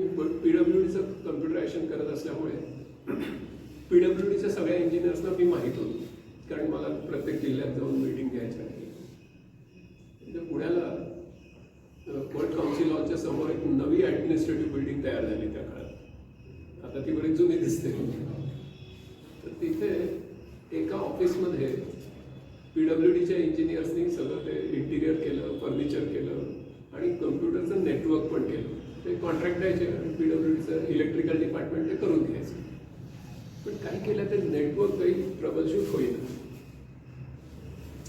P W डीचं कम्प्युटरायझेशन करत असल्यामुळे P W डीच्या सगळ्या इंजिनियर्सना मी माहीत होतो. कारण मला प्रत्येक जिल्ह्यात जाऊन मीटिंग घ्यायच्या आहे. म्हणजे पुण्याला वर्ल्ड काउन्सिल हॉलच्या समोर एक नवी ॲडमिनिस्ट्रेटिव्ह बिल्डिंग तयार झाली त्या काळात. आता ती बरीच जुनी दिसते. तर तिथे एका ऑफिसमध्ये पी डब्ल्यू डीच्या इंजिनियर्सनी सगळं ते इंटिरियर केलं फर्निचर केलं आणि कम्प्युटरचं नेटवर्क पण केलं. ते कॉन्ट्रॅक्ट द्यायचे आणि पी डब्ल्यू डीचं इलेक्ट्रिकल डिपार्टमेंट ते करून घ्यायचं. पण काय केलं ते नेटवर्क काही ट्रबलशूट होईल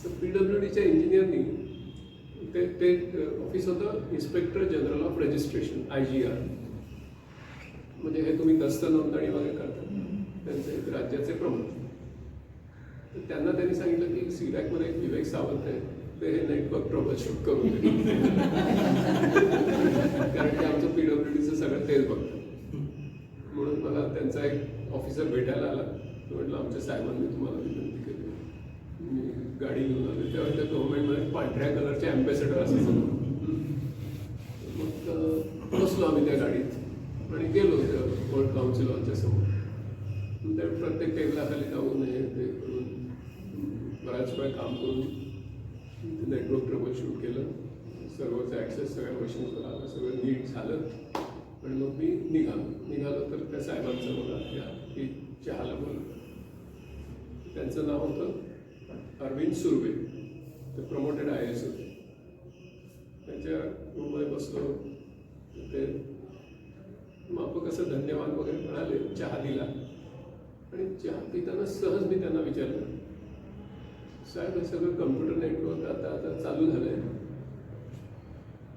तर पी डब्ल्यू डीच्या इंजिनियरनी ते ते ऑफिस होतं inspector general of registration I G R म्हणजे हे तुम्ही दस्त नोंदणी वगैरे करता. त्यांचे राज्याचे प्रमुख. तर त्यांना त्यांनी सांगितलं की सिडॅकमध्ये एक विवेक सावंत आहे. ते हे नेटवर्क ट्रबल शूट करून. कारण की आमचं पी डब्ल्यू डीचं सगळं तेच बघतं. म्हणून मला त्यांचा एक ऑफिसर भेटायला आला. तो म्हटलं आमच्या साहेबांनी तुम्हाला विनंती केली. मी गाडी घेऊन आलो. तेव्हा त्या गव्हर्नमेंटमध्ये पांढऱ्या कलरचे अँबॅसेडर असायचं मग बसलो आम्ही त्या गाडीत. आणि गेलो वर्ल्ड काउन्सिल हॉलच्या समोर. त्या प्रत्येक टेबलाखाली जाऊन हे ते करून बराच वेळ काम करून नेटवर्क ट्रबल शूट केलं. सर्वच ॲक्सेस सगळ्या मशीन्सवर आलं सगळं नीट झालं. आणि मग मी निघालो. निघालो तर त्या साहेबांचं मला या की चहाला बोललं त्यांचं नाव होतं अरविंद सुर्वे. ते प्रमोटेड आय एस होते त्यांच्या रूममध्ये बसलो. ते माप कसं धन्यवाद वगैरे म्हणाले चहा दिला. आणि चहा पिताना सहज मी त्यांना विचारलं साहेब हे सगळं कम्प्युटर नेटवर्क आता आता चालू झालंय.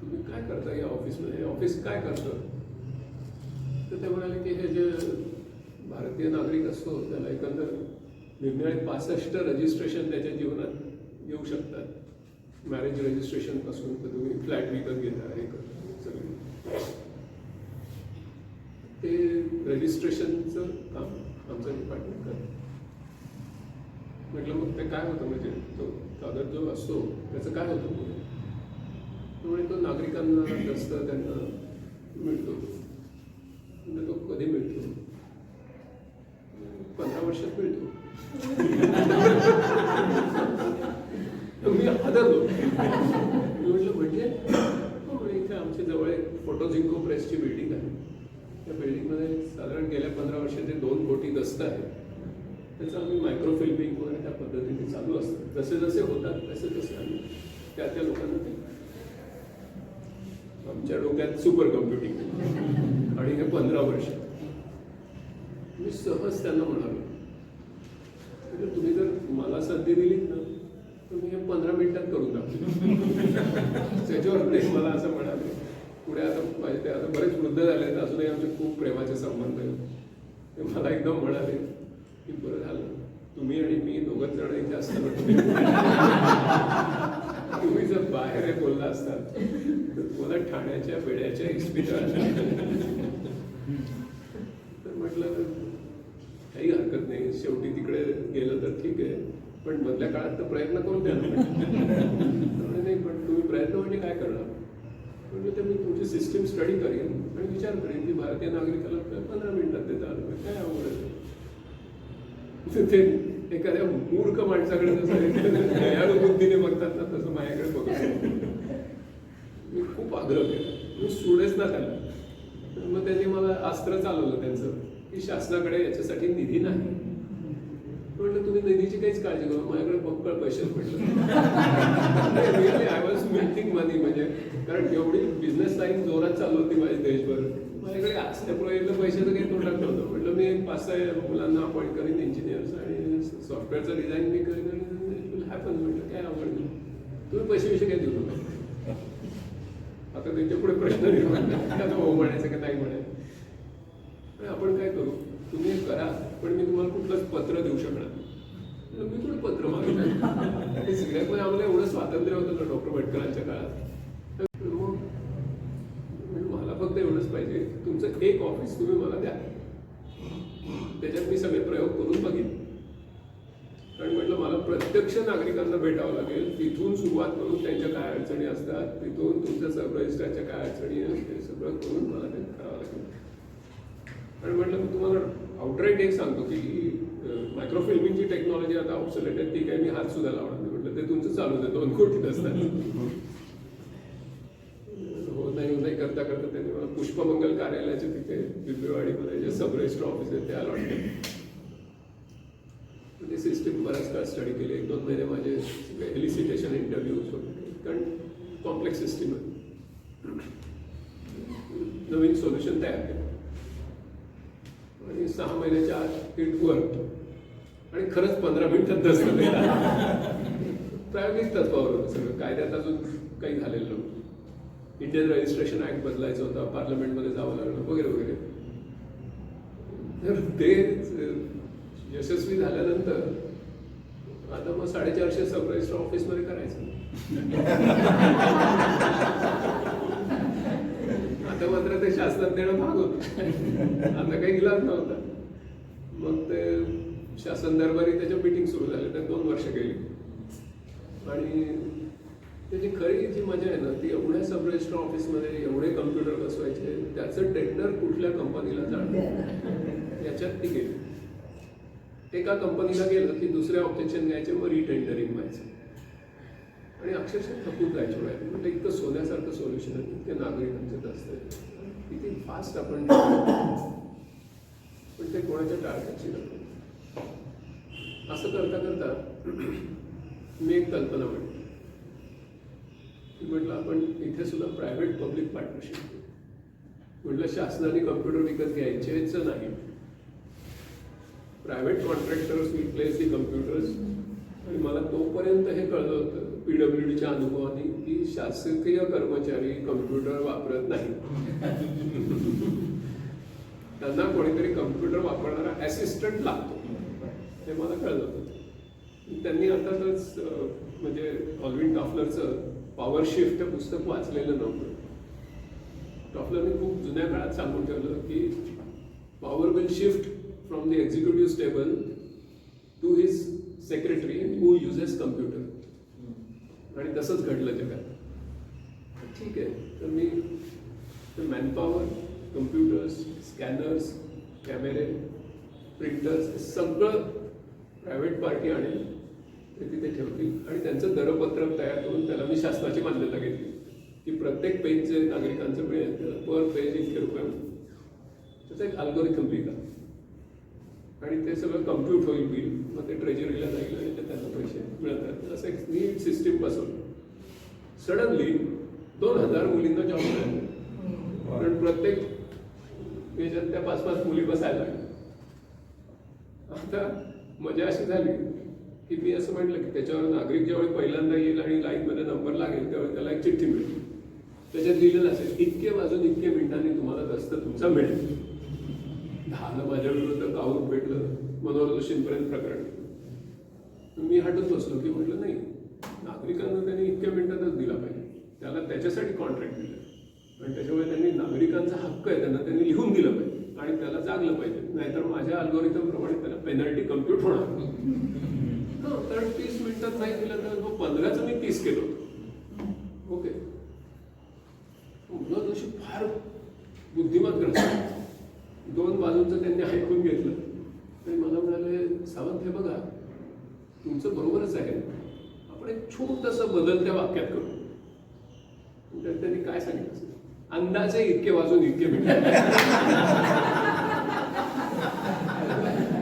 तुम्ही काय करता या ऑफिसमध्ये ऑफिस काय करतं? तर ते म्हणाले की हे जे भारतीय नागरिक असतो त्याला एकंदर निरनिराळे पासष्ट रजिस्ट्रेशन त्याच्या जीवनात येऊ शकतात. मॅरेज रजिस्ट्रेशनपासून तर तुम्ही फ्लॅट विकत घेता हे करता. सगळे. ते रजिस्ट्रेशनचं काम आमचं डिपार्टमेंट करतं. म्हटलं मग ते काय होतं म्हणजे तो कागद जो असतो त्याचं काय होतं पुढे? त्यामुळे तो नागरिकांना जास्त त्यांना मिळतो. म्हणजे तो कधी मिळतो? पंधरा वर्षात मिळतो. मी हादरलो. मी म्हटलं म्हणजे? हो, इथे आमच्या जवळ एक फोटोझिंको प्रेसची बिल्डिंग आहे. त्या बिल्डिंगमध्ये साधारण गेल्या पंधरा वर्षाचे दोन कोटी दस्त आहेत. त्याचं आम्ही मायक्रोफिल्मिंग वगैरे त्या पद्धतीने चालू असतं. जसे जसे होतात तसे तसे आम्ही त्या त्या लोकांना ते आमच्या डोक्यात सुपर कम्प्युटिंग आणि हे पंधरा वर्ष. मी सहज त्यांना म्हणालो म्हणजे तुम्ही जर मला संधी दिलीत ना तर मी हे पंधरा मिनिटात करून दाखवतो त्याच्यावर ते मला असं म्हणाले पुढे आता माझे ते आता बरेच वृद्ध झाले आहेत अजूनही आमचे खूप प्रेमाचे संबंध आहेत. ते मला एकदम म्हणाले की बरं झालं. तुम्ही आणि मी दोघं जण इथे असताना तुम्ही जर बाहेर बोलला असतात तर तुम्हाला ठाण्याच्या बेड्याच्या इस्पितळात तर म्हटलं काही हरकत नाही. शेवटी तिकडे गेलं तर ठीक आहे. पण मधल्या काळात तर प्रयत्न करून द्या नाही पण तुम्ही प्रयत्न म्हणजे काय करणार? म्हणजे ते मी तुमची सिस्टीम स्टडी करेन आणि विचार करेन. की भारतीय नागरिकाला पंधरा मिनिटात देता. आलं काय आवड ते एखाद्या मूर्ख माणसाकडे जसं दयाळू बुद्धीने बघतात ना तसं माझ्याकडे बघत मी खूप आग्रह केला. मी सोडेच ना त्याला मग त्यांनी मला अस्त्र चालवलं त्यांचं की शासनाकडे याच्यासाठी निधी नाही. म्हटलं तुम्ही निधीची काहीच काळजी करू माझ्याकडे बक्कळ पैसे म्हटलं. Really I was making money म्हणजे कारण एवढी बिझनेस लाईन जोरात चालू होती माझी देशभर. माझ्याकडे असल्यामुळे पैशाचं काही तोंडात नव्हतं. म्हटलं मी एक पाच सहा मुलांना अपॉइंट करीन इंजिनियर्स आणि सॉफ्टवेअरचं डिझाईन मी करीन आणि हॅपन म्हटलं काय आवड नाही. तुम्ही पैसे विषय काही देऊ नका. आता त्यांच्या पुढे प्रश्न निर्माण आता हो म्हणायचं का नाही म्हणायचं आपण काय करू? तुम्ही करा पण मी तुम्हाला कुठलंच पत्र देऊ शकणार मी थोडं पत्र मागितलं ते पण आम्हाला एवढं स्वातंत्र्य होतं ना डॉक्टर भटकरांच्या काळात. तर मग म्हणजे मला फक्त एवढंच पाहिजे. तुमचं एक ऑफिस तुम्ही मला द्या. सगळे प्रयोग करून बघितले. कारण म्हटलं मला प्रत्यक्ष नागरिकांना भेटावं लागेल. तिथून सुरुवात करून त्यांच्या काय अडचणी असतात तिथून तुमच्या सब रजिस्ट्रारच्या काय अडचणी आहेत ते सगळं करून मला ते करावं लागेल. आणि म्हटलं मी तुम्हाला आउटराईट एक सांगतो की मायक्रोफिल्मिंगची टेक्नॉलॉजी आता ऑब्सोलेट आहे ती काय मी हात सुद्धा लावणार नाही. म्हटलं ते तुमचं चालू आहे दोन कोटी असतात हो नाही नाही करता करता त्यांनी मला पुष्पमंगल कार्यालयाचे तिथे सब रजिस्टर ऑफिस आहे ते अलॉट केले ते सिस्टीम बराच काळ स्टडी केली. एक दोन महिने माझे एलिसिटेशन इंटरव्ह्यूज कारण कॉम्प्लेक्स सिस्टीम आहे. नवीन सोल्युशन तयार केलं. आणि सहा महिन्याच्या आत इट वर्क आणि खरंच पंधरा मिनिटात दस प्रायोगिक तत्वावर होतं सगळं. कायद्यात अजून काही झालेलं नव्हतं. इंडियन रजिस्ट्रेशन ऍक्ट बदलायचं होतं. पार्लमेंटमध्ये जावं लागलं. वगैरे वगैरे. तर ते यशस्वी झाल्यानंतर आता मग साडेचारशे सब रजिस्टर ऑफिसमध्ये करायचं. आता मात्र ते शासनात देणं भाग होतं. आता काही इलाज नव्हता. मग ते शासन दरबारी त्याच्या मिटिंग सुरू झाल्या त्या दोन वर्ष गेली. आणि त्याची खरी जी मजा आहे ना ती एवढ्या सब रजिस्टर ऑफिसमध्ये एवढे कम्प्युटर बसवायचे त्याचं टेंडर कुठल्या कंपनीला जाणं याच्यात ती गेली एका कंपनीला गेलं की दुसऱ्या ऑब्जेक्शन घ्यायचे मग रिटेंडरिंग व्हायचं. आणि अक्षरशः थकून जायचे व्हायचं म्हणजे इतकं सोन्यासारखं सोल्युशन आहे. इतक्या नागरिकांचं असतं किती फास्ट आपण पण ते कोणाच्या टार्गेटची नको असं करता करता मी एक कल्पना म्हटली की म्हटलं आपण इथे सुद्धा प्रायव्हेट पब्लिक पार्टनरशिप म्हटलं शासनाने कम्प्युटर विकत घ्यायचेच नाही. Private contractors will place the computers आणि मला तोपर्यंत हे कळलं होतं पी डब्ल्यू डीच्या अनुभवाने की शासकीय कर्मचारी कम्प्युटर वापरत नाही. त्यांना कोणीतरी कम्प्युटर वापरणारा ॲसिस्टंट लागतो. हे मला कळलं होतं. त्यांनी अर्थातच म्हणजे ऑलविन टॉफलरचं पॉवर शिफ्ट पुस्तक वाचलेलं नव्हतं. टॉफलरने खूप जुन्या काळात सांगून ठेवलं की power will shift from the executive's table to his secretary who uses computer आणि तसंच घडलं जगात ठीक आहे. तर मी मॅनपॉवर कम्प्युटर्स स्कॅनर्स कॅमेरे प्रिंटर्स हे सगळं प्रायव्हेट पार्टी आणेल ते तिथे ठेवतील. आणि त्यांचं दरपत्रक तयार करून त्याला मी शासनाची मान्यता घेतली. की प्रत्येक पेजचे नागरिकांचं मिळेल. त्याला पर पेज इतके रुपये मिळतील. एक अल्गोरिथम लिहिला आणि ते सगळं कम्प्यूट होईल बिल. मग ते ट्रेजरीला जाईल आणि त्यांना पैसे मिळतात. असं एक नीट सिस्टीम बसवलं. सडनली दोन हजार मुलींना जॉब मिळाले. कारण प्रत्येक याच्यात त्या पाच पाच मुली बसायला लागल्या. आता मजा अशी झाली की मी असं म्हटलं की त्याच्यावर नागरिक ज्यावेळी पहिल्यांदा येईल आणि लाईनमध्ये नंबर लागेल त्यावेळी त्याला एक चिठ्ठी मिळेल. त्याच्यात लिहिलेलं असेल इतके वाजून इतके मिनिटांनी तुम्हाला दस्त तुमचा मिळेल. झालं माझ्या विरुद्ध मनोहर जोशींपर्यंत प्रकरण. मी हटत बसलो की म्हटलं नाही नागरिकांना त्यांनी इतक्या मिनिटातच दिला पाहिजे. त्याला त्याच्यासाठी कॉन्ट्रॅक्ट दिलं. आणि त्याच्यामुळे त्यांनी नागरिकांचा हक्क आहे त्यांना त्यांनी लिहून दिलं पाहिजे. आणि त्याला जागलं पाहिजे. नाहीतर माझ्या अल्गोरिथम प्रमाणे त्याला पेनल्टी कम्प्यूट होणार हो, तर तीस मिनिटात नाही दिलं तर मग पंधराचं मी तीस केलं होतं. ओके. मुलं जशी फार बुद्धिमत ग्रस्त दोन बाजूंचं त्यांनी ऐकून घेतलं. म्हणाले सावंत हे बघा तुमचं बरोबरच आहे. आपण एक छोटंसं बदल त्या वाक्यात करू. तर त्यांनी काय सांगितलं अंदाजे इतके वाजून इतके भेटले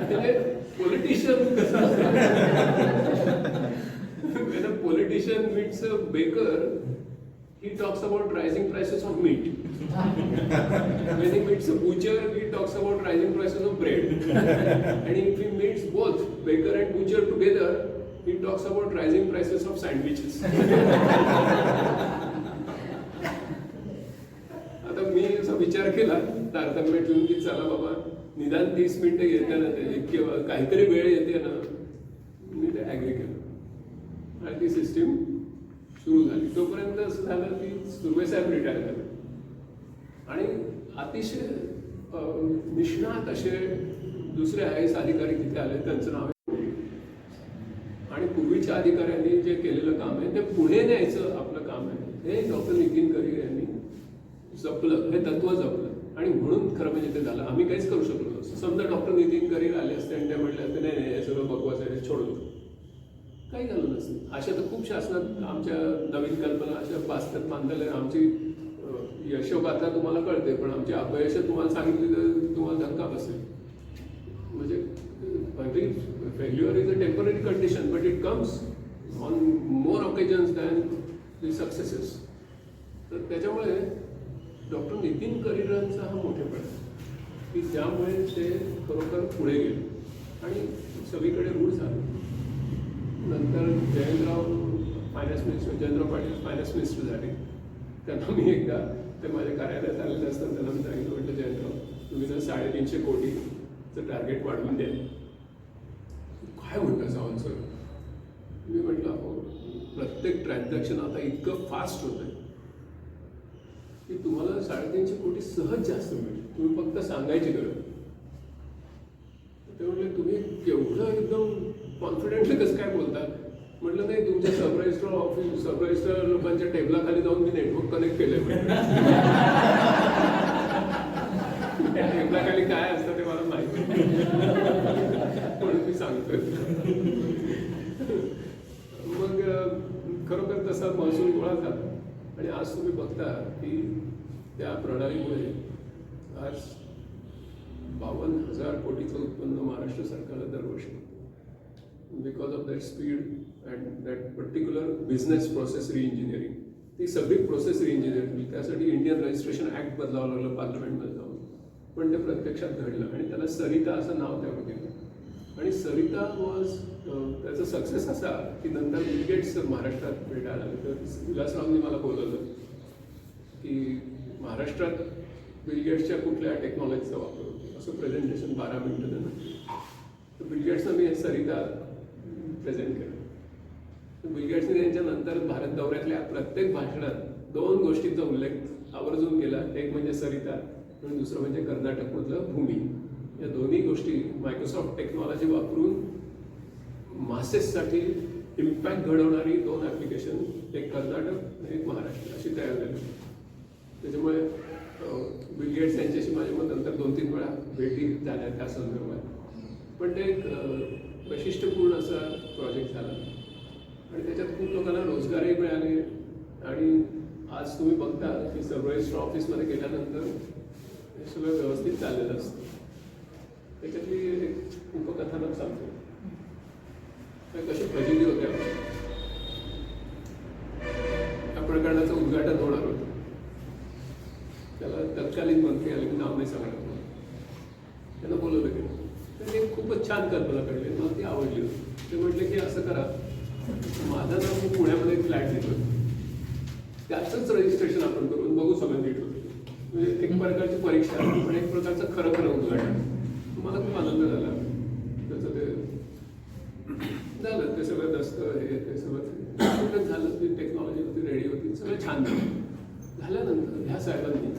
म्हणजे पॉलिटिशियन कसं politician meets baker politician meets a baker, he talks about rising prices of meat. when he meets a butcher, he talks about rising prices of bread. and if he meets both baker and butcher together, he talks about rising prices of sandwiches. आता मी असा विचार केला तारतम्य ठेवून की चला बाबा निदान तीस मिनिटं येते ना ते इतके काहीतरी वेळ येते ना मी ते ॲग्री केलं आणि ती सिस्टीम सुरू झाली. तोपर्यंत असं झालं की सुर्वे साहेब रिटायर झाले. आणि अतिशय निष्णात असे दुसरे आय एस अधिकारी तिथे आले. त्यांचं नाव आहे आणि पूर्वीच्या अधिकाऱ्यांनी जे केलेलं काम आहे ते पुढे न्यायचं आपलं काम आहे. हे डॉक्टर नितीन करी यांनी जपलं. हे तत्व जपलं. आणि म्हणून खरं म्हणजे ते झालं. आम्ही काहीच करू शकलो समजा डॉक्टर नितीन करीर आले असते आणि ते म्हटले असते नाही नाही हे सगळं बकवास आहे सोडून काही झालं नसेल अशा तर खूप शासनात आमच्या नवीन कल्पना अशा बास्त्यात बांधलेल्या आमची यशोगाथा तुम्हाला कळते पण आमची अपयश तुम्हाला सांगितली तर तुम्हाला धक्का बसेल. म्हणजे failure is a temporary condition but it comes on more occasions than the successes तर त्याच्यामुळे डॉक्टर नितीन करिरांचा हा मोठेपणा की ज्यामुळे ते खरोखर पुढे गेले. आणि सगळीकडे रूढ झाले. नंतर Jayantrao finance minister Jayantrao Patil finance minister झाले. त्यांना मी एकदा ते माझ्या कार्यालयात आलेले असताना त्यांना मी सांगितलं म्हटलं जयंतराव तुम्ही जर साडेतीनशे कोटीचं टार्गेट वाढवून द्या काय म्हणता सावंत सर? मी म्हटलं हो प्रत्येक ट्रान्झॅक्शन आता इतकं फास्ट होत आहे की तुम्हाला साडेतीनशे कोटी सहज जास्त मिळेल. तुम्ही फक्त सांगायची गरज. ते म्हटले तुम्ही केवढं एकदम कॉन्फिडेंटली कसं काय बोलता म्हटलं नाही तुमच्या sub register office sub register लोकांच्या टेबलाखाली जाऊन मी नेटवर्क कनेक्ट केलंय त्या टेबलाखाली काय असतं ते मला माहिती म्हणून मी सांगतोय. मग खरोखर तसा महसूल गोळा झाला. आणि आज तुम्ही बघता की त्या प्रणालीमुळे आज बावन्न हजार कोटीचं उत्पन्न महाराष्ट्र सरकारला दरवर्षी. Because of that speed and that particular business process reengineering ती सगळी प्रोसेस रिइंजिनिअर केली त्यासाठी इंडियन रजिस्ट्रेशन ॲक्ट बदलावं लागलं पार्लमेंटमध्ये जाऊन पण ते प्रत्यक्षात घडलं आणि त्याला सरिता असं नाव त्यावर दिलं आणि सरिता वॉज त्याचा सक्सेस असा की नंतर बिलगेट्स महाराष्ट्रात भेटायला आले. तर विलासरावनी मला बोलवलं की महाराष्ट्रात बिलगेट्सच्या कुठल्या टेक्नॉलॉजीचा वापर होतो? असं प्रेझेंटेशन बारा मिनटं त्यांना तर बिलगेट्सनं मी सरिता प्रेझेंट केलं तर बिल गेट्सने त्यांच्यानंतर भारत दौऱ्यातल्या प्रत्येक भाषणात दोन गोष्टींचा उल्लेख आवर्जून केला. एक म्हणजे सरिता आणि दुसरं म्हणजे कर्नाटकमधलं भूमी. या दोन्ही गोष्टी मायक्रोसॉफ्ट टेक्नॉलॉजी वापरून मासेससाठी इम्पॅक्ट घडवणारी दोन ॲप्लिकेशन एक कर्नाटक आणि एक महाराष्ट्र अशी तयार झाली त्याच्यामुळे अं, बिल गेट्स यांच्याशी माझ्या मग नंतर दोन तीन वेळा भेटी झाल्या त्या संदर्भात. पण ते एक वैशिष्ट्यपूर्ण असा प्रोजेक्ट झाला. आणि त्याच्यात खूप लोकांना रोजगारही मिळाले. आणि आज तुम्ही बघता की सब ऑफिसमध्ये गेल्यानंतर हे सगळं व्यवस्थित चाललेलं असतं. त्याच्यातली एक उपकथानक सांगतो. ते कशी फजिती होत्या या प्रकरणाचं उद्घाटन होणार होतं. त्याला तत्कालीन मंत्री आले की नाव नाही सांगणार तुम्हाला. त्यांना बोलवलं गेलं तर एक खूपच छान कल्पना कळली मला ती आवडली होती. ते म्हटले की असं करा. माझं नाव मी पुण्यामध्ये एक फ्लॅट घेतो त्याचंच रजिस्ट्रेशन आपण करून बघू सगळं नीट होतं म्हणजे एक प्रकारची परीक्षा पण एक प्रकारचं खरं खरं उद्घाटन. मला खूप आनंद झाला. त्याचं ते झालं ते सगळं दस्त हे ते सगळं झालं. ती टेक्नॉलॉजी होती रेडी होती सगळं छान झालं. झाल्यानंतर ह्या साहेबांनी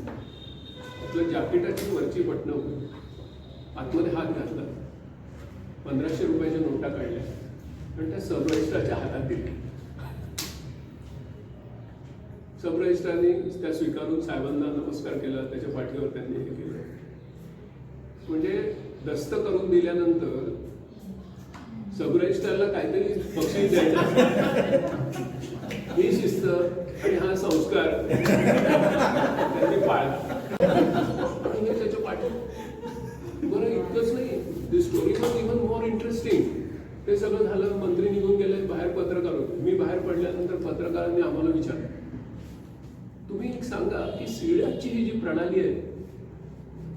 आपलं जॅकेटाची वरची बटणं होती आतमध्ये हात घातला. पंधराशे रुपयाच्या नोटा काढल्या. आणि त्या सब रजिस्ट्राच्या हातात दिल्या. सब रजिस्ट्राने त्या स्वीकारून साहेबांना नमस्कार केला. त्याच्या पाठीवर त्यांनी हे केलं. म्हणजे दस्त करून दिल्यानंतर सब रजिस्ट्रारला काहीतरी बक्षीस द्यायचं. ही शिस्त आणि हा संस्कार त्यांनी पाळला. त्याच्या पाठी वॉज इव्हन मोर इंटरेस्टिंग ते सगळं झालं मंत्री निघून गेले बाहेर पत्रकार होते. मी बाहेर पडल्यानंतर पत्रकारांनी आम्हाला विचारलं. तुम्ही एक सांगा की सीडॅपची ही जी प्रणाली आहे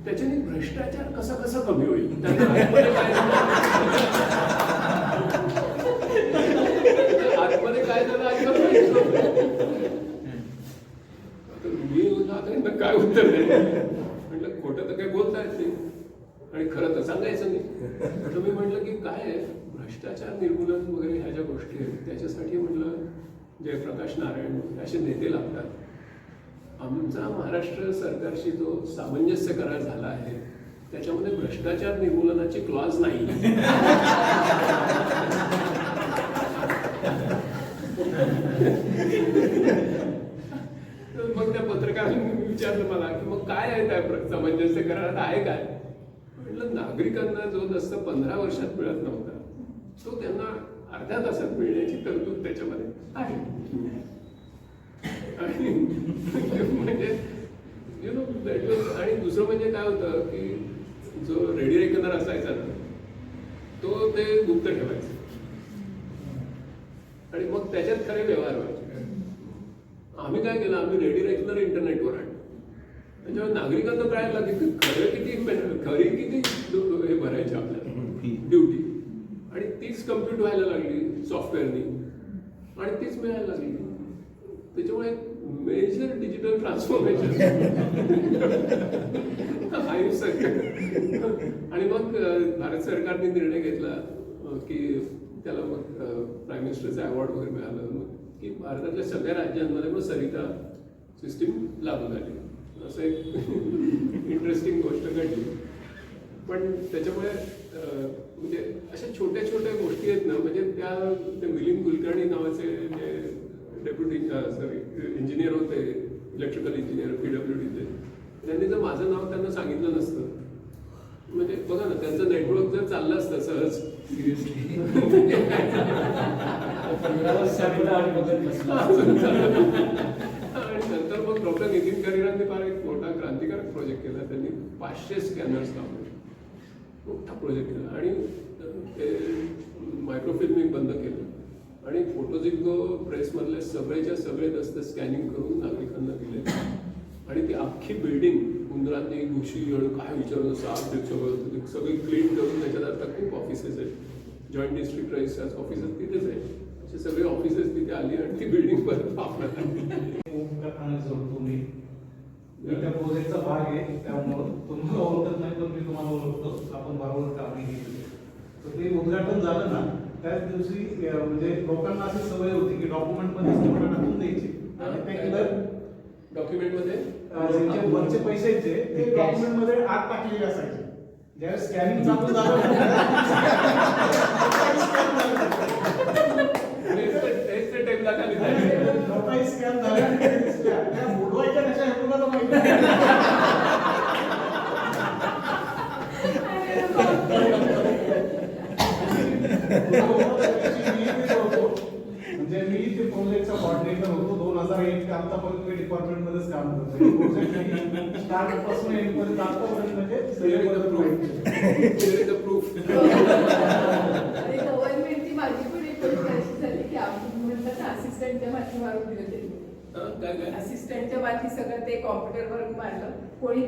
त्याच्याने भ्रष्टाचार कसा कसा कमी होईल त्याच्या आतमध्ये काय त्याच्या आतमध्ये काय झालं अजिबात माहीत नव्हतं. आता मी म्हटलं आता यांना काय उत्तर द्यायचं म्हटलं खोटं तर काही बोलता येत नाही आणि खरं तर सांगायचं नाही तर मी म्हटलं की काय आहे? भ्रष्टाचार निर्मूलन वगैरे ह्या ज्या गोष्टी आहेत त्याच्यासाठी म्हटलं जयप्रकाश नारायण असे नेते लागतात. आमचा महाराष्ट्र सरकारशी जो सामंजस्य करार झाला आहे त्याच्यामध्ये भ्रष्टाचार निर्मूलनाची क्लॉज नाही. मग त्या पत्रकारांनी विचारलं मला की मग काय आहे त्या सामंजस्य करारात? आहे काय? म्हटलं नागरिकांना जो जसं पंधरा वर्षात मिळत नव्हता. तो त्यांना अर्ध्या तासात मिळण्याची तरतूद त्याच्यामध्ये आहे. आणि म्हणजे यु नो दॅट वॉज आणि दुसरं म्हणजे काय होतं की जो रेडी रेकनर असायचा ना तो ते गुप्त ठेवायचा. आणि मग त्याच्यात खरे व्यवहार व्हायचे. आम्ही काय केलं? आम्ही रेडी रेकनर इंटरनेटवर त्याच्यामुळे नागरिकांना कळायला लागेल की खरं किती खरी किती हे भरायचे आपल्याला. ड्युटी आणि तीच कम्प्युट व्हायला लागली सॉफ्टवेअरनी आणि तीच मिळायला लागली. त्याच्यामुळे मेजर डिजिटल ट्रान्सफॉर्मेशन आणि मग भारत सरकारने निर्णय घेतला की त्याला मग प्राईम मिनिस्टरचा अवॉर्ड वगैरे मिळालं. मग की भारतातल्या सगळ्या राज्यांमध्ये मग सरिता सिस्टीम लागू झाली. असं एक इंटरेस्टिंग गोष्ट घडली. पण त्याच्यामुळे म्हणजे अशा छोट्या छोट्या गोष्टी आहेत ना म्हणजे त्या ते मिलिंद कुलकर्णी नावाचे जे डेप्युटी सॉरी इंजिनियर होते इलेक्ट्रिकल इंजिनियर पी डब्ल्यू डीचे त्यांनी जर माझं नाव त्यांना सांगितलं नसतं म्हणजे बघा ना त्यांचं नेटवर्क जर चाललं असतं सहज. आणि नंतर मग डॉक्टर नितीन करिरांनी फार एक मोठा क्रांतिकारक प्रोजेक्ट केला त्यांनी पाचशे स्कॅनर्स लावले मोठा प्रोजेक्ट केला आणि ते मायक्रोफिल्मिंग बंद केलं. आणि फोटोजिंगो प्रेसमधले सगळेच्या सगळे दस्त स्कॅनिंग करून नागरिकांना दिले. आणि ती अख्खी बिल्डिंग उंदरांनी घुशी आणि काय विचारलं साफ सगळं सगळी क्लीन करून त्याच्यात आता खूप ऑफिसेस आहेत. जॉईंट डिस्ट्रिक्ट रजिस्ट्रार्स ऑफिसेस तिथेच आहे असे सगळे ऑफिसेस तिथे आली आणि ती बिल्डिंग परत वापरत आली ओमकारखाने मी त्या प्रोजेक्टचा भाग आहे त्यामुळं तुम्हाला ओळखत नाही पण मी तुम्हाला ओळखतो. आपण बरोबर कामही केली तर ते उद्घाटन झालं ना त्याच दिवशी म्हणजे लोकांना अशी सवय होती की डॉक्युमेंटमध्ये फोटो टाकून द्यायची. आणि ते केलं डॉक्युमेंटमध्ये ज्यांचे वरचे जे ते डॉक्युमेंटमध्ये आत टाकलेले असायचे. ज्यावेळेस स्कॅनिंग चालू झालं तेच ते- तेच ते टेबला खाली जायचे. लोकांनी स्कॅन झाले आणि ते दिसल्या. त्या बुडवायच्या कशा हे कोणाला माहिती नाही. म्हणजे मी ते प्रोजेक्टचा कॉर्डिनेटर होतो दोन हजार एक आतापर्यंत मी डिपार्टमेंट मध्येच काम करतो प्रोजेक्ट स्टार्टपासून एंड पर्यंत आतापर्यंत म्हणजे Here is the सगळे proof. Here is the proof. आणि गव्हर्नमेंटची माझी पण एक गोष्ट अशी झाली की आपण म्हणतात असिस्टंटच्या माती मारून दिलं त्यांनी हा, काय असिस्टंटच्या माती सगळं ते कॉम्प्युटरवर मारलं कोणी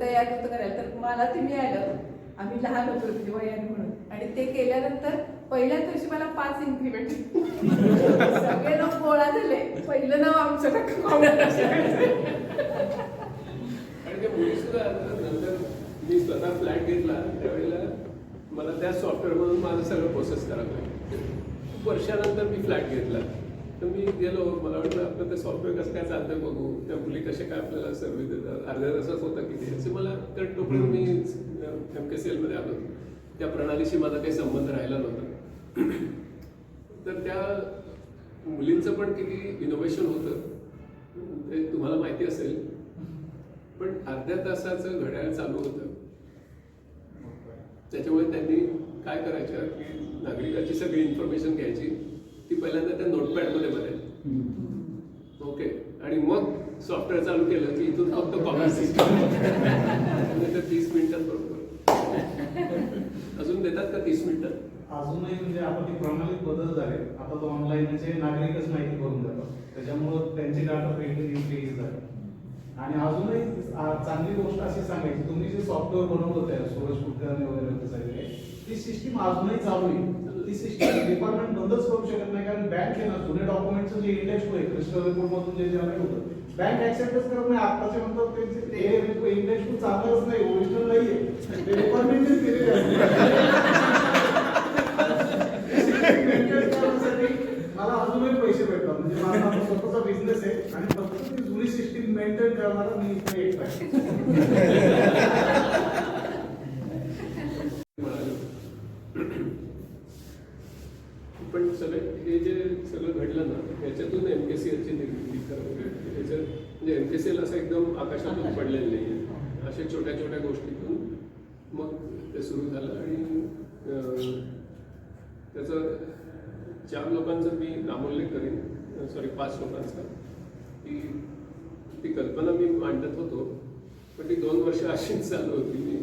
तयार नव्हतं करायला तर मला ते मिळालं. आम्ही लहान होतो वयाने म्हणून. आणि ते केल्यानंतर पहिल्याच दिवशी मला पाच इन्क्रीमेंट सगळे लोक गोळा झाले. पहिलं नाव आमचं आता नंतर मी स्वतः फ्लॅट घेतला. त्यावेळेला मला त्या सॉफ्टवेअर मधून माझं सगळं प्रोसेस करावं लागलं. वर्षानंतर मी फ्लॅट घेतला. तर मी गेलो. मला वाटलं आपलं ते सॉफ्टवेअर कसं काय चालतं बघू? त्या मुली कशा काय आपल्याला सर्व्हिस देतात? अर्ध्या तासात होतं किती असं मला तर तोपर्यंत मी एम के सी एलमध्ये आलो. त्या प्रणालीशी माझा काही संबंध राहिला नव्हता. तर त्या मुलींचं पण किती इनोव्हेशन होतं ते तुम्हाला माहिती असेल. पण अर्ध्या तासाचं घड्याळ चालू होतं. त्याच्यामुळे त्यांनी काय करायचं की नागरिकाची सगळी इन्फॉर्मेशन घ्यायची. ती पहिल्यांदा त्या नोटपॅडमध्ये भरायची ओके. आणि मग सॉफ्टवेअर चालू केलं की इथून फक्त कॉपी सिस्टम तर तीस मिनिटात बरोबर. अजून देतात का तीस मिनिटात? अजूनही म्हणजे आता ती प्रणालीत बदल झाले. आता तो ऑनलाईन म्हणजे नागरिकच माहिती करून देतात. त्याच्यामुळं त्यांची डाटा प्रिंटिंग इन्क्रीज झाली. आणि अजूनही चांगली गोष्ट अशी सांगायची तुम्ही जे सॉफ्टवेअर बनवलं होतं सूरज कुलकर्णी वगैरे होते सगळे ती सिस्टीम अजूनही चालू आहे. ती सिस्टीम डिपार्टमेंट बंदच करू शकत नाही कारण बँक आहे ना जुने डॉक्युमेंटचं जे इंडेक्स होय क्रिस्टल रिपोर्ट मधून जे जनरेट होतं बँक ऍक्सेप्टच करत नाही. आताचे म्हणतात त्यांचे ते इंडेक्स चांगलंच नाही ओरिजिनल नाहीये. ते डिपार्टमेंटनेच केलेले मला अजूनही पैसे भेटतात म्हणजे माझा आता स्वतःचा बिझनेस आहे आणि फक्त ती जुनी सिस्टीम मेंटेन करणारा मी इथे एकटा आहे म्हणाले पण सगळं हे जे सगळं घडलं ना याच्यातून एम के सी एलची निर्मिती करावी याच्यात म्हणजे एम के एल असं एकदम आकाशातून पडलेलं नाही आहे अशा छोट्या छोट्या गोष्टीतून मग ते सुरू झालं आणि त्याचं चार लोकांचं मी नामोल्लेख करीन. सॉरी पाच लोकांचा. की ती कल्पना मी मांडत होतो पण ती दोन वर्ष अशीच चालू होती. मी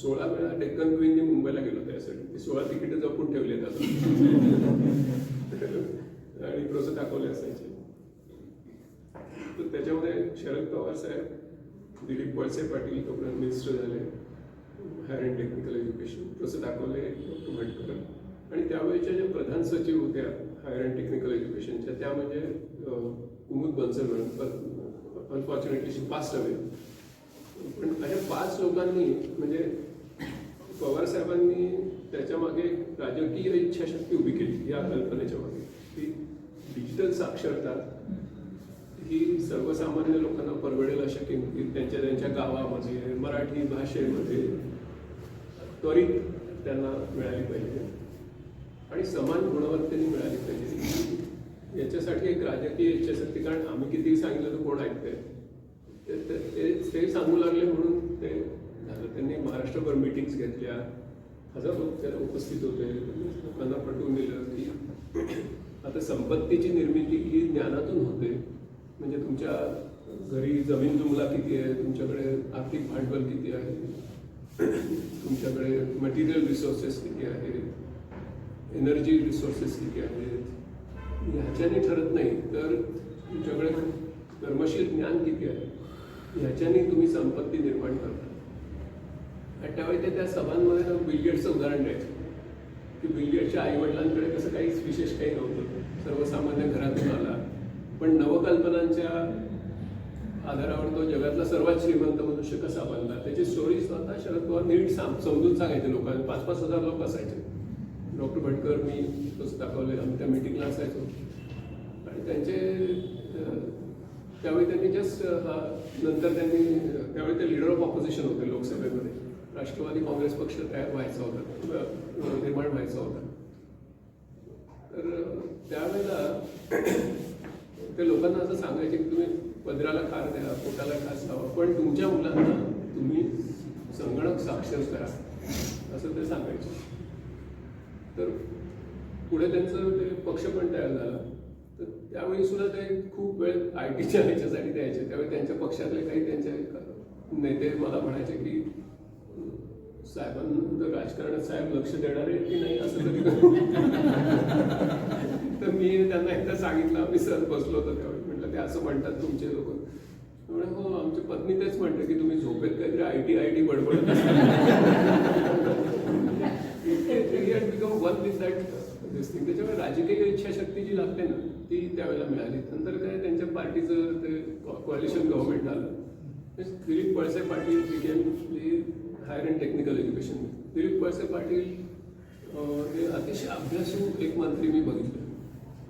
सोळा वेळा डेक्कन क्वीनने मुंबईला गेलो त्यासाठी. ती सोळा तिकीटं जपून ठेवली जातात आणि प्रोसेस दाखवले असायचे. तर त्याच्यामध्ये शरद पवार साहेब दिलीप वळसे पाटील तोपर्यंत मिनिस्टर झाले. Higher and technical education process दाखवले डॉक्टर भटकर आणि त्यावेळेच्या ज्या प्रधान सचिव होत्या हायर अँड टेक्निकल एज्युकेशनच्या त्या म्हणजे Kumud Bansal madam. Unfortunately she pass away पण अशा पाच लोकांनी म्हणजे पवार साहेबांनी त्याच्यामागे राजकीय इच्छाशक्ती उभी केली या कल्पनेच्या मागे. की डिजिटल साक्षरता ही सर्वसामान्य लोकांना परवडेल अशा किमतीत त्यांच्या त्यांच्या गावामध्ये मराठी भाषेमध्ये त्वरित त्यांना मिळाली पाहिजे. आणि समान गुणवत्तेने मिळाली पाहिजे. याच्यासाठी एक राजकीय इच्छाशक्ती कारण आम्ही किती सांगितलं तर कोण ऐकतंय? ते- ते- ते- ते सांगू लागले म्हणून ते झालं. त्यांनी महाराष्ट्रभर मिटिंग्स घेतल्या. हजारो त्याला उपस्थित होते. लोकांना पटवून दिलं की आता संपत्तीची निर्मिती ही ज्ञानातून होते. म्हणजे तुमच्या घरी जमीन जुमला किती आहे? तुमच्याकडे आर्थिक भांडवल किती आहे? तुमच्याकडे मटेरियल रिसोर्सेस किती आहेत? एनर्जी रिसोर्सेस किती आहेत? ह्याच्याने ठरत नाही. तर तुमच्याकडे कर्मशील ज्ञान किती आहे? ह्याच्याने तुम्ही संपत्ती निर्माण करता. आणि त्यावेळी ते त्या सभांमध्ये ना उदाहरण द्यायचं. की बिलगेटच्या आईवडिलांकडे कसं काहीच विशेष काही नव्हतं. सर्वसामान्य घरातून आला. पण नवकल्पनांच्या आधारावर तो जगातला सर्वात श्रीमंत मनुष्य कसा बनला? त्याची स्टोरी स्वतः शरद पवार नीट साम समजून सांगायचे लोकांना. पाच पाच हजार लोक असायचे. डॉक्टर भटकर मी तसं दाखवले. आम्ही त्या मिटिंगला असायचो. आणि त्यांचे त्यावेळी त्यांनी जस्ट नंतर त्यांनी त्यावेळी ते लिडर ऑफ ऑपोजिशन होते लोकसभेमध्ये. राष्ट्रवादी काँग्रेस पक्ष तयार व्हायचा होता. निर्माण व्हायचा होता. तर त्यावेळेला ते लोकांना असं सांगायचे की तुम्ही पदराला खार द्या पोटाला खास लावा. पण तुमच्या मुलांना तुम्ही संगणक साक्षर करा. असं ते सांगायचे. तर पुढे त्यांचं ते पक्ष पण तयार झाला. तर त्यावेळी सुद्धा ते खूप वेळ आय टीच्या ह्याच्यासाठी द्यायचे. त्यावेळी त्यांच्या पक्षातले काही त्यांचे नेते मला म्हणायचे की साहेबांना राजकारणात साहेब लक्ष देणार आहे की नाही असं तरी तर मी त्यांना एकदा सांगितलं आम्ही सर बसलो होतो त्यावेळी. म्हटलं ते असं म्हणतात तुमचे लोक. म्हणे हो आमची पत्नी तेच म्हणते की तुम्ही झोपेत काहीतरी आय टी आय टी बडबडत become one with that this त्याच्यामुळे राजकीय इच्छाशक्ती जी लागते ना ती त्यावेळेला मिळाली. नंतर काय त्यांच्या पार्टीचं ते कॉलिशन गव्हर्नमेंट आलं Dilip Walse Patil became higher and technical education Dilip Walse Patil हे अतिशय अभ्यासू एक मंत्री मी बघितलं.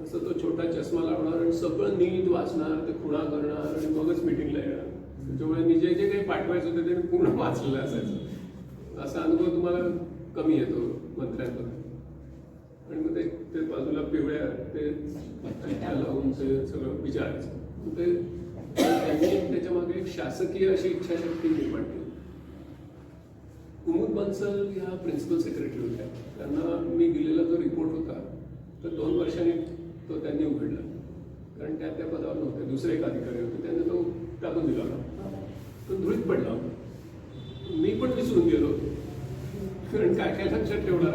असं तो छोटा चष्मा लावणार आणि सगळं नीट वाचणार ते खुणा करणार आणि मगच मिटिंगला येणार. त्याच्यामुळे मी जे जे काही पाठवायचं होतं ते मी पूर्ण वाचलेलं असायचं. असा अनुभव तुम्हाला कमी येतो मंत्र्यांमध्ये आणि मग ते बाजूला पिवळ्या ते लावून ते सगळं विचारायचं. ते त्यांनी त्याच्यामागे एक शासकीय अशी इच्छाशक्ती निर्माण केली. कुमुद बन्सल ह्या प्रिन्सिपल सेक्रेटरी होत्या. त्यांना मी दिलेला जो रिपोर्ट होता तर दोन वर्षांनी तो त्यांनी उघडला. कारण त्या त्या पदावर नव्हते. दुसरे एक अधिकारी होते. त्यांना तो टाकून दिला होता. तो धुळीत पडला होता. मी पण विसरून गेलो. कारण काय काय लक्षात ठेवणार